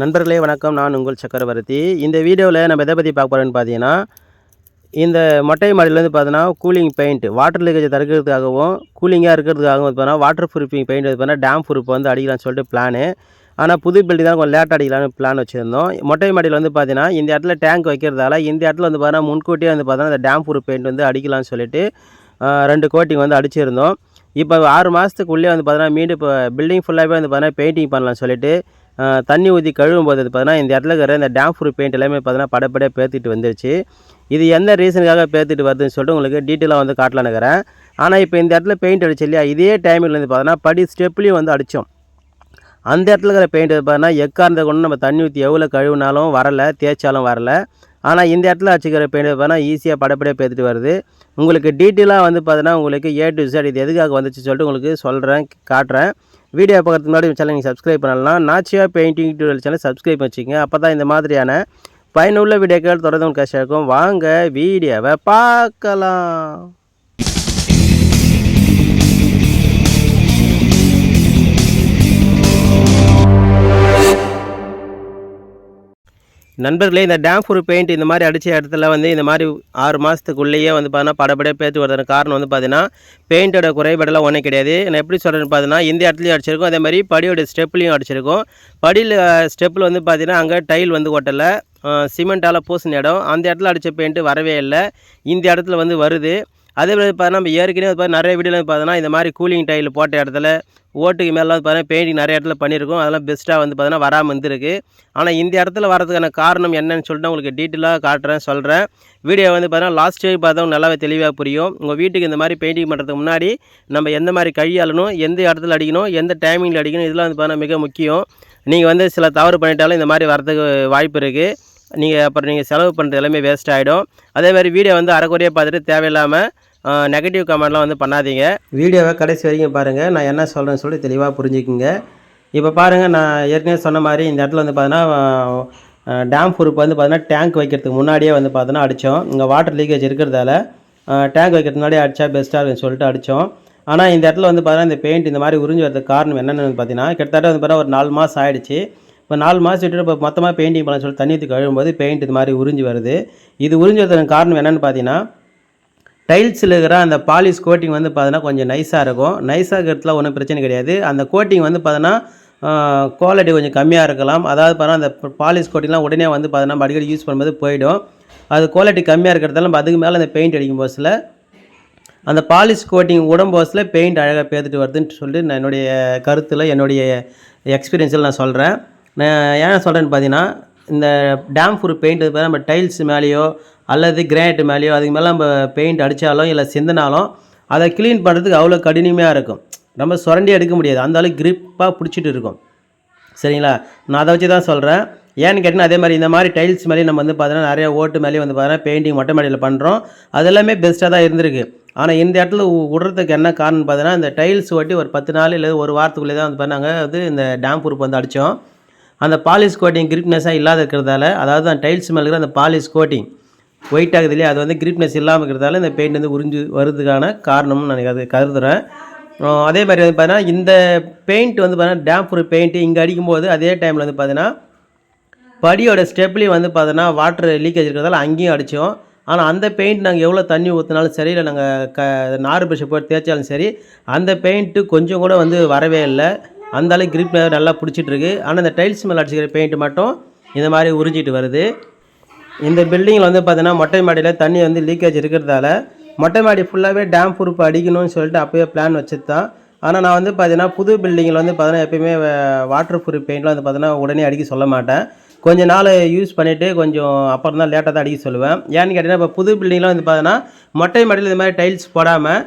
நண்பர்களே வணக்கம். நான் உங்கள் சக்கரவர்த்தி. இந்த வீடியோவில் நம்ம எதை பற்றி பார்க்க போகிறோன்னு பார்த்தீங்கன்னா இந்த மொட்டை மாடியிலேருந்து பார்த்தீங்கன்னா கூலிங் பெயிண்ட் வாட்டர் லீக்கேஜை தடுக்கிறதுக்காகவும் கூலிங்காக இருக்கிறதுக்காகவும் பார்த்தீங்கன்னா வாட்டர் ப்ரூஃபிங் பெயிண்ட் பார்த்தீங்கன்னா டேம் ப்ரூஃப் வந்து அடிக்கலாம்னு சொல்லிட்டு பிளானு ஆனால் புது பில்டிங் தான் கொஞ்சம் லேட் அடிக்கலாம்னு பிளான் வச்சுருந்தோம். மொட்டை மாடியில் வந்து பார்த்தீங்கன்னா இந்த இடத்துல டேங்க் வைக்கிறதால இந்த இடத்துல வந்து பார்த்தீங்கன்னா முன்கூட்டியே வந்து பார்த்தீங்கன்னா இந்த டேம் ப்ரூஃப் பெயிண்ட் வந்து அடிக்கலாம்னு சொல்லிட்டு ரெண்டு கோட்டிங் வந்து அடிச்சிருந்தோம். இப்போ ஆறு மாதத்துக்குள்ளே வந்து பார்த்தீங்கன்னா மீண்டும் இப்போ பில்டிங் ஃபுல்லாகவே வந்து பார்த்தீங்கன்னா பெயிண்டிங் பண்ணலாம்னு சொல்லிட்டு தண்ணி ஊற்றி கழுவும் போது பார்த்தீங்கன்னா இந்த இடத்துல இருக்கிற இந்த டேம் ஃபுல் பெயிண்ட் எல்லாமே பார்த்தீங்கன்னா படப்படியாக பேர்த்திட்டு வந்துருச்சு. இது எந்த ரீசனுக்காக பேர்த்திட்டு வருதுன்னு சொல்லிட்டு உங்களுக்கு டீட்டெயிலாக வந்து காட்டலான்னு இருக்கிறேன் ஆனால் இப்போ இந்த இடத்துல பெயிண்ட் அடிச்சு இல்லையா இதே டைமில் வந்து பார்த்தீங்கன்னா படி ஸ்டெப்லேயும் வந்து அடித்தோம் அந்த இடத்துல இருக்கிற பெயிண்ட் பார்த்தீங்கன்னா எக்காரந்த கொண்டு நம்ம தண்ணி ஊற்றி எவ்வளோ கழுவினாலும் வரலை தேய்ச்சாலும் வரல. ஆனால் இந்த இடத்துல வச்சுக்கிற பெயிண்ட் பார்த்தீங்கன்னா ஈஸியாக படப்படியாக பேத்துட்டு வருது. உங்களுக்கு டீட்டெயிலாக வந்து பார்த்தீங்கன்னா உங்களுக்கு ஏ டு Z இது எதுக்காக வந்துச்சு சொல்லிட்டு உங்களுக்கு சொல்கிறேன் காட்டுறேன். வீடியோ பார்க்குறது முன்னாடி சேனல் நீங்கள் சப்ஸ்கிரைப் பண்ணலாம். Nachiya painting tutorial channel subscribe வச்சுக்கோங்க. அப்போ தான் இந்த மாதிரியான பயனுள்ள வீடியோக்கள் தொடர்ந்து உங்களுக்கு கஷ்டம் இருக்கும் வாங்க வீடியோவை பார்க்கலாம். நண்பர்களே இந்த டேம் ஃபுரு பெயிண்ட் இந்த மாதிரி அடித்த இடத்துல வந்து இந்த மாதிரி ஆறு மாதத்துக்குள்ளேயே வந்து பார்த்தீங்கன்னா படப்படியாக பேத்து வருதுன காரணம் வந்து பார்த்தீங்கன்னா பெயிண்டோட குறைபாடெல்லாம் ஒன்றும் கிடையாது. நான் எப்படி சொல்கிறேன்னு பார்த்தீங்கன்னா இந்த இடத்துலையும் அடிச்சிருக்கோம். அதே மாதிரி படியோட ஸ்டெப்லையும் அடிச்சிருக்கோம். படியில் ஸ்டெப்பில் வந்து பார்த்தீங்கன்னா அங்கே டைல் வந்து ஒட்டலை. சிமெண்ட்டால் பூசின இடம். அந்த இடத்துல அடித்த பெயிண்ட்டு வரவே இல்லை. இந்த இடத்துல வந்து வருது. அதே மாதிரி பார்த்தீங்கன்னா நம்ம ஏற்கனவே வந்து பார்த்தா நிறைய வீடியோவில் பார்த்தீங்கன்னா இந்த மாதிரி கூலிங் டைல் போட்ட இடத்துல ஓட்டுக்கு மேலே வந்து பார்த்தீங்கன்னா பெயிண்டிங் நிறைய இடத்துல பண்ணியிருக்கோம். அதெல்லாம் பெஸ்ட்டாக வந்து பார்த்தீங்கன்னா வராமல் இருந்திருக்கு. ஆனால் இந்த இடத்துல வரதுக்கான காரணம் என்னன்னு சொல்லிட்டு உங்களுக்கு டீட்டெயிலாக காட்டுறேன் சொல்கிறேன் வீடியோ வந்து பார்த்தீங்கன்னா லாஸ்ட் டைம் பார்த்தவங்க நல்லாவே தெளிவாக புரியும். உங்கள் வீட்டுக்கு இந்த மாதிரி பெயிண்டிங் பண்ணுறதுக்கு முன்னாடி நம்ம எந்த மாதிரி கையாளணும் எந்த இடத்துல அடிக்கணும் எந்த டைமிங்கில் அடிக்கணும் இதெல்லாம் வந்து பார்த்தீங்கன்னா மிக முக்கியம். நீங்கள் வந்து சில தவறு பண்ணிட்டாலும் இந்த மாதிரி வரதுக்கு வாய்ப்பு இருக்குது நீங்கள் அப்புறம் நீங்கள் செலவு பண்ணுறது எல்லாமே வேஸ்ட் ஆகிடும் அதே மாதிரி வீடியோ வந்து அரைக்குறையாக பார்த்துட்டு தேவையில்லாமல் நெகட்டிவ் கமெண்ட்லாம் வந்து பண்ணாதீங்க. வீடியோவை கடைசி வரைக்கும் பாருங்கள் நான் என்ன சொல்கிறேன்னு சொல்லி தெளிவாக புரிஞ்சுக்குங்க. இப்போ பாருங்கள் நான் ஏற்கனவே சொன்ன மாதிரி இந்த இடத்துல வந்து பார்த்தீங்கன்னா டேம் பொறுப்பு வந்து பார்த்தீங்கன்னா டேங்க் வைக்கிறதுக்கு முன்னாடியே வந்து பார்த்தீங்கன்னா அடித்தோம் இங்கே வாட்டர் லீக்கேஜ் இருக்கிறதால டேங்க் வைக்கிறதுக்கு முன்னாடியே அடித்தா பெஸ்ட்டாக இருக்குன்னு சொல்லிட்டு அடித்தோம் ஆனால் இந்த இடத்துல வந்து பார்த்தீங்கன்னா இந்த பெயிண்ட் இந்த மாதிரி உறிஞ்சி வரதுக்கு காரணம் என்னென்னு பார்த்தீங்கன்னா கிட்டத்தட்ட வந்து பார்த்தீங்கன்னா ஒரு நாலு மாதம் ஆயிடுச்சு. இப்போ நாலு மாதம் விட்டு இப்போ மொத்தமாக பெயிண்டிங் பண்ண சொல்லி தண்ணி ஊற்றி கழுவும்போது பெயிண்ட் இது மாதிரி உறிஞ்சி வருது. இது உறிஞ்சி வரதுக்கு காரணம் என்னென்னு பார்த்தீங்கன்னா டைல்ஸில் இருக்கிற அந்த பாலிஷ் கோட்டிங் வந்து பார்த்தீங்கன்னா கொஞ்சம் நைஸாக இருக்கும். நைஸாக இருக்கிறதுல ஒன்றும் பிரச்சனை கிடையாது. அந்த கோட்டிங் வந்து பார்த்தீங்கன்னா குவாலிட்டி கொஞ்சம் கம்மியாக இருக்கலாம். அதாவது பார்த்தீங்கன்னா அந்த பாலிஷ் கோட்டிங்லாம் உடனே வந்து பார்த்தீங்கன்னா நம்ம அடிக்கடி யூஸ் பண்ணும்போது போயிடும். அது குவாலிட்டி கம்மியாக இருக்கிறதால நம்ம அதுக்கு மேலே அந்த பெயிண்ட் அடிக்கும் போஸில். அந்த பாலிஷ் கோட்டிங் உடம்போஸில் பெயிண்ட் அழகாக பேர்த்துட்டு வருதுன்னு சொல்லிட்டு நான் என்னுடைய கருத்தில் என்னுடைய எக்ஸ்பீரியன்ஸில் நான் சொல்கிறேன் நான் ஏன் சொல்கிறேன்னு பார்த்தீங்கன்னா இந்த டேம் ஃபுர் பெயிண்ட் நம்ம டைல்ஸ் மேலேயோ அல்லது கிரானைட் மேலேயோ அதுக்கு மேலே நம்ம பெயிண்ட் அடித்தாலும் இல்லை சிந்தினாலும் அதை க்ளீன் பண்ணுறதுக்கு அவ்வளோ கடினமாக இருக்கும். நம்ம சுரண்டி எடுக்க முடியாது. அந்த அளவுக்கு கிரிப்பாக பிடிச்சிட்டு இருக்கும். சரிங்களா? நான் அதை வச்சு தான் சொல்கிறேன் ஏன்னு கேட்டிங்கன்னா அதே மாதிரி இந்த மாதிரி டைல்ஸ் மேலேயும் நம்ம வந்து பார்த்தீங்கன்னா நிறைய ஓட்டு மேலேயும் வந்து பார்த்தீங்கன்னா பெயிண்டிங் மொட்டை மாடியில் பண்ணுறோம் அது எல்லாமே பெஸ்ட்டாக தான் இருந்திருக்கு. ஆனால் இந்த இடத்துல விடுறதுக்கு என்ன காரணம் பார்த்தீங்கன்னா இந்த டைல்ஸ் ஒட்டி ஒரு பத்து நாள் இல்லை ஒரு வாரத்துக்குள்ளே தான் வந்து பண்ணாங்க வந்து இந்த டேம் ப்ரூஃப் வந்து அடித்தோம் அந்த பாலிஷ் கோட்டிங் கிரிப்னஸாக இல்லாத இருக்கிறதால அதாவது அந்த டைல்ஸ் மேலே இருக்கிற அந்த பாலிஷ் கோட்டிங் ஒயிட் ஆகுது இல்லையா? அது வந்து கிரிப்னஸ் இல்லாமல் இருக்கிறதால இந்த பெயிண்ட் வந்து உறிஞ்சு வருதுக்கான காரணம்னு நான் அது கருதுகிறேன் அதே மாதிரி வந்து பார்த்தீங்கன்னா இந்த பெயிண்ட் வந்து பார்த்தீங்கன்னா டேம் பெயிண்ட்டு இங்கே அடிக்கும்போது அதே டைமில் வந்து பார்த்தீங்கன்னா படியோட ஸ்டெப்லேயும் வந்து பார்த்தீங்கன்னா வாட்டர் லீக்கேஜ் இருக்கிறதால அங்கேயும் அடித்தோம் ஆனால் அந்த பெயிண்ட் நாங்கள் எவ்வளோ தண்ணி ஊற்றினாலும் சரி இல்லை நாங்கள் க நார் ப்ரஷ் போட்டு தேய்ச்சாலும் சரி அந்த பெயிண்ட்டு கொஞ்சம் கூட வந்து வரவே இல்லை. அந்தளவுக்கு கிரிப் நல்லா பிடிச்சிட்ருக்கு ஆனால் இந்த டைல்ஸ் மேலே அடிச்சுக்கிற பெயிண்ட் மட்டும் இந்த மாதிரி உறிஞ்சிட்டு வருது. இந்த பில்டிங்கில் வந்து பார்த்தீங்கன்னா மொட்டை மாடியில் தண்ணி வந்து லீக்கேஜ் இருக்கிறதால மொட்டை மாடி ஃபுல்லாகவே டேம் ப்ரூஃப் அடிக்கணும்னு சொல்லிட்டு அப்போயே பிளான் வச்சு தான் ஆனால் நான் வந்து பார்த்தீங்கன்னா புது பில்டிங்கில் வந்து பார்த்தீங்கன்னா எப்பயுமே வாட்டர் ப்ரூஃப் பெயிண்ட்லாம் வந்து பார்த்தீங்கன்னா உடனே அடிக்க சொல்ல மாட்டேன். கொஞ்சம் நாள் யூஸ் பண்ணிவிட்டு கொஞ்சம் அப்புறம் தான் லேட்டாக தான் அடிக்க சொல்லுவேன். ஏன்னு கேட்டிங்கன்னா இப்போ புது பில்டிங்கில் வந்து பார்த்தீங்கன்னா மொட்டை மாடியில் இந்த மாதிரி டைல்ஸ் போடாமல்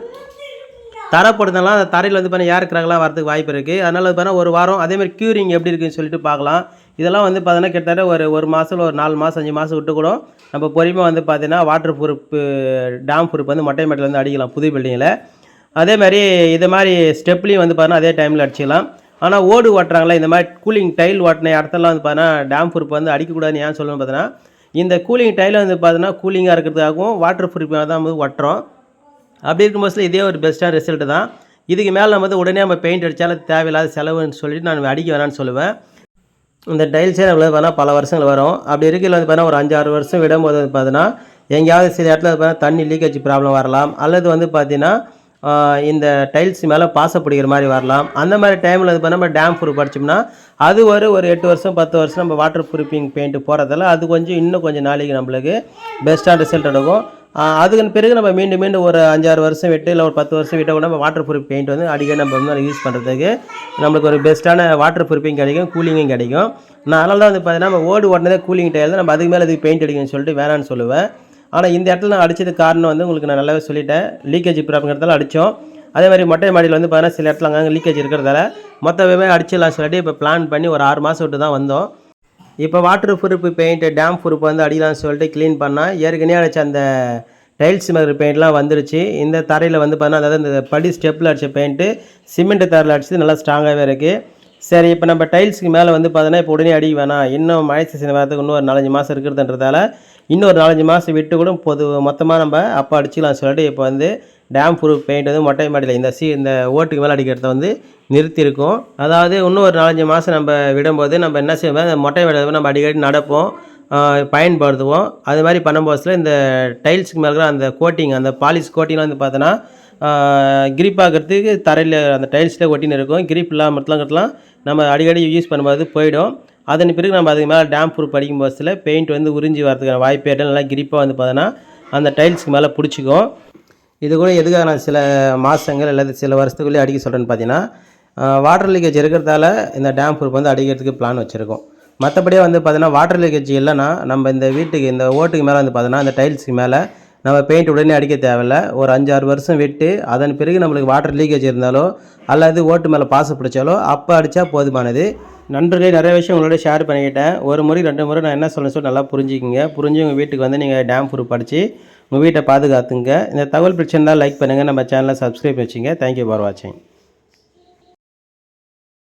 தரை போடுறதுனால அந்த தரையில் வந்து பார்த்தீங்கன்னா ஏர் கிராக்லாம் வரதுக்கு வாய்ப்பு இருக்குது அதனால் வந்து பார்த்தீங்கன்னா ஒரு வாரம் அதேமாதிரி க்யூரிங் எப்படி இருக்குன்னு சொல்லிட்டு பார்க்கலாம். இதெல்லாம் வந்து பார்த்தீங்கன்னா கிட்டத்தட்ட ஒரு ஒரு மாதம் ஒரு நாலு மாதம் அஞ்சு மாதம் விட்டு கூட நம்ம பொறுமையாக வந்து பார்த்தீங்கன்னா வாட்டர் ப்ரூஃப் டேம் ப்ரூஃப் வந்து மொட்டை மேட்டில் வந்து அடிக்கலாம் புது பில்டிங்கில் அதே மாதிரி இது மாதிரி ஸ்டெப்லேயும் வந்து பார்த்தீங்கன்னா அதே டைமில் அடிச்சிக்கலாம். ஆனால் ஓடு ஓட்டுறாங்களே இந்த மாதிரி கூலிங் டைல் ஓட்டின இடத்தெல்லாம் வந்து பார்த்தீங்கன்னா டேம் ப்ரூஃப் வந்து அடிக்கக்கூடாதுன்னு ஏன் சொல்லணும்னு பார்த்தீங்கன்னா இந்த கூலிங் டைல் வந்து பார்த்தீங்கன்னா கூலிங்காக இருக்கிறதுக்காகவும் வாட்டர் ப்ரூஃபாக தான் வந்து ஒட்டுறோம். அப்படி இருக்கும் பட்சத்தில் இதே ஒரு பெஸ்ட்டான ரிசல்ட்டு தான். இதுக்கு மேலே நம்ம வந்து உடனே நம்ம பெயிண்ட் அடித்தாலும் தேவையில்லாத செலவுன்னு சொல்லிட்டு நான் அடிக்க வேணாம்னு சொல்லுவேன். இந்த டைல்ஸே நம்மளுக்கு பார்த்தா பல வருஷங்கள் வரும். அப்படி இருக்கையில் வந்து பார்த்தீங்கன்னா ஒரு அஞ்சாறு வருஷம் விடும்போது வந்து பார்த்தீங்கன்னா எங்கேயாவது சில இடத்துல பார்த்தீங்கன்னா தண்ணி லீக்கேஜ் ப்ராப்ளம் வரலாம். அல்லது வந்து பார்த்தீங்கன்னா இந்த டைல்ஸ் மேலே பாச பிடிக்கிற மாதிரி வரலாம். அந்த மாதிரி டைமில் வந்து பார்த்தீங்கன்னா நம்ம டேம் ப்ரூஃப் படிச்சோம்னா அது ஒரு ஒரு எட்டு வருஷம் பத்து வருஷம் நம்ம வாட்டர் ப்ரூஃபிங் பெயிண்ட் போகிறதால அது கொஞ்சம் இன்னும் கொஞ்சம் நாளைக்கு நம்மளுக்கு பெஸ்ட்டாக ரிசல்ட் எடுக்கும். அதுக்கு பிறகு நம்ம மீண்டும் மீண்டும் ஒரு அஞ்சாறு வருஷம் விட்டு இல்லை ஒரு பத்து வருஷம் விட்டு கூட நம்ம வாட்டர் ப்ரூஃப் பெயிண்ட் வந்து அடிக்கடி நம்ம வந்து யூஸ் பண்ணுறதுக்கு நம்மளுக்கு ஒரு பெஸ்ட்டான வாட்டர் ப்ரூஃபிங் கிடைக்கும் கூலிங்கும் கிடைக்கும். நான் அதனால தான் வந்து பார்த்தீங்கன்னா நம்ம ஓடு ஓட்டினதே கூலிங் டைல் தான். நம்ம அதுக்கு மேலே அதுக்கு பெயிண்ட் அடிக்கணும்னு சொல்லிட்டு வேணான்னு சொல்லுவேன். ஆனால் இந்த இடத்துல நான் அடித்தது காரணம் வந்து உங்களுக்கு நான் நல்லாவே சொல்லிட்டேன். லீக்கேஜ் ப்ராப்ளங்கிறதால அடித்தோம் அதே மாதிரி மொட்டை மாடியில் வந்து பார்த்தீங்கன்னா சில இடத்துல அங்கே லீக்கேஜ் இருக்கிறதால மொத்தமே அடிச்சிடலாம் சொல்லிட்டு இப்போ பிளான் பண்ணி ஒரு ஆறு மாதம் விட்டு தான் வந்தோம். இப்போ water proof paint damp proof வந்து அடிக்கலாம்னு சொல்லிட்டு க்ளீன் பண்ணால் ஏற்கனவே அடித்த அந்த டைல்ஸ் மாதிரி பெயிண்ட்லாம் வந்துருச்சு. இந்த தரையில் வந்து பார்த்தீங்கன்னா அதாவது இந்த படி ஸ்டெப்பில் அடித்த பெயிண்ட்டு சிமெண்ட் தரையில் அடிச்சது நல்லா ஸ்ட்ராங்காகவே இருக்குது சரி இப்போ நம்ம டைல்ஸுக்கு மேலே வந்து பார்த்தோன்னா இப்போ உடனே அடிக்க வேணாம். இன்னும் மழை சீசன் வரதுக்கு இன்னும் ஒரு நாலஞ்சு மாதம் இருக்கிறதுன்றதால இன்னும் ஒரு நாலஞ்சு மாதம் விட்டு கூட பொது மொத்தமாக நம்ம அப்போ அடிச்சிக்கலாம் சொல்லிட்டு இப்போ வந்து டேம் ப்ரூஃப் பெயிண்ட் வந்து மொட்டை மாடியில் இந்த சி இந்த ஓட்டுக்கு மேலே அடிக்கிறத வந்து நிறுத்தியிருக்கோம். அதாவது இன்னும் ஒரு நாலஞ்சு மாதம் நம்ம விடும்போது நம்ம என்ன செய்வோம்? அந்த மொட்டை மாடியில் நம்ம அடிக்கடி நடப்போம் பயன்படுத்துவோம். அது மாதிரி பண்ணும்போதுல இந்த டைல்ஸுக்கு மேலே அந்த கோட்டிங் அந்த பாலிஷ் கோட்டிங்லாம் வந்து பார்த்தோன்னா கிரிப் ஆகிறதுக்கு தரையில் அந்த டைல்ஸில் ஒட்டின்னு இருக்கும். கிரிப் இல்லாமலாம் நம்ம அடிக்கடி யூஸ் பண்ணும்போது போயிடும். அதன் பிறகு நம்ம அதுக்கு மேலே டேம் ப்ரூஃப் படிக்கும் போதுல பெயிண்ட் வந்து உறிஞ்சி வரதுக்கான வாய்ப்பு ஏற்ற நல்லா கிரிப்பாக வந்து பார்த்தோன்னா அந்த டைல்ஸுக்கு மேலே பிடிச்சிக்கும். இது கூட எதுக்காக நான் சில மாதங்கள் அல்லது சில வருஷத்துக்குள்ளே அடிக்க சொல்கிறேன்னு பார்த்தீங்கன்னா வாட்டர் லீக்கேஜ் இருக்கிறதால இந்த டேம் ப்ரூஃப் வந்து அடிக்கிறதுக்கு பிளான் வச்சுருக்கோம். மற்றபடியே வந்து பார்த்தீங்கன்னா வாட்டர் லீக்கேஜ் இல்லைன்னா நம்ம இந்த வீட்டுக்கு இந்த ஓட்டுக்கு மேலே வந்து பார்த்தோன்னா அந்த டைல்ஸுக்கு மேலே நம்ம பெயிண்ட் உடனே அடிக்க தேவையில்ல. ஒரு அஞ்சாறு வருஷம் விட்டு அதன் பிறகு நம்மளுக்கு வாட்டர் லீக்கேஜ் இருந்தாலோ அல்லது ஓட்டு மேலே பாசு பிடிச்சாலோ அப்போ அடித்தா போதுமானது. நண்பர்களே நிறைய விஷயம் உங்களோட ஷேர் பண்ணிக்கிட்டேன். ஒரு முறை ரெண்டு முறை நான் என்ன சொல்ல சொல்லி நல்லா புரிஞ்சுக்கிங்க. புரிஞ்சு உங்கள் வீட்டுக்கு வந்து நீங்கள் டேம் ப்ரூஃப் படித்து உங்கள் வீட்டை பாதுகாத்துங்க. இந்த தகவல் பிரச்சனை தான் லைக் பண்ணுங்கள் நம்ம சேனலை சப்ஸ்கிரைப் வச்சுங்க. தேங்க்யூ ஃபார் வாட்சிங்